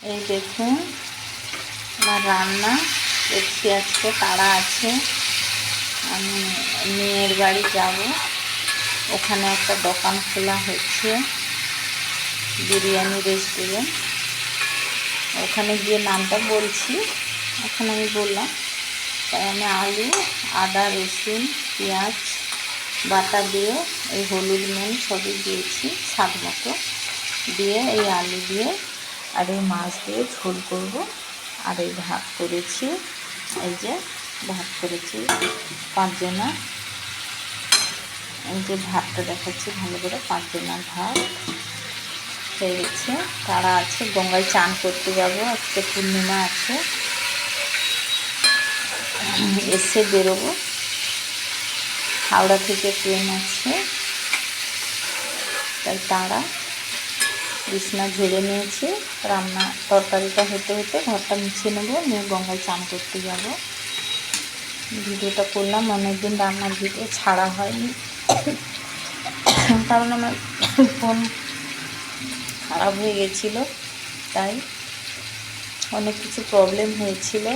এই দেখুন, আমার রান্না। দেখছি আজকে তারা আছে। আমি মেয়ের বাড়ি যাব। ওখানে একটা দোকান খোলা হচ্ছে, বিরিয়ানি রেস্টুরেন্ট ওখানে গিয়ে নামটা বলছি। এখন আমি বললাম, তাই আমি আলু, আদা, রসুন, পেঁয়াজ, বাটা দিয়ে এই হলুদ নুন সবই দিয়েছি, স্বাদ মতো। দিয়ে এই আলু দিয়ে আর এই মাছ দিয়ে ঝোল করব। আর এই ভাত করেছি, এই যে ভাত করেছি পাঁচজনা। এই যে ভাতটা দেখাচ্ছি, ভালো করে পাঁচজনার ভাত হয়ে গেছে। তারা আছে, গঙ্গায় চান করতে যাব, আজকে পূর্ণিমা আছে। এসে বেরোবো। হাওড়া থেকে ট্রেন আছে, তাই তারা বিছনা ঝেড়ে নিয়েছি। রান্না তরকারিটা হতে হতে ঘরটা মুছে নেব, নিয়ে গঙ্গায় চান করতে যাব। ভিডিওটা করলাম, অনেকদিন রান্নার ভিডিও ছাড়া হয়নি। কারণ আমার ফোন খারাপ হয়ে গেছিল, তাই অনেক কিছু প্রবলেম হয়েছিল।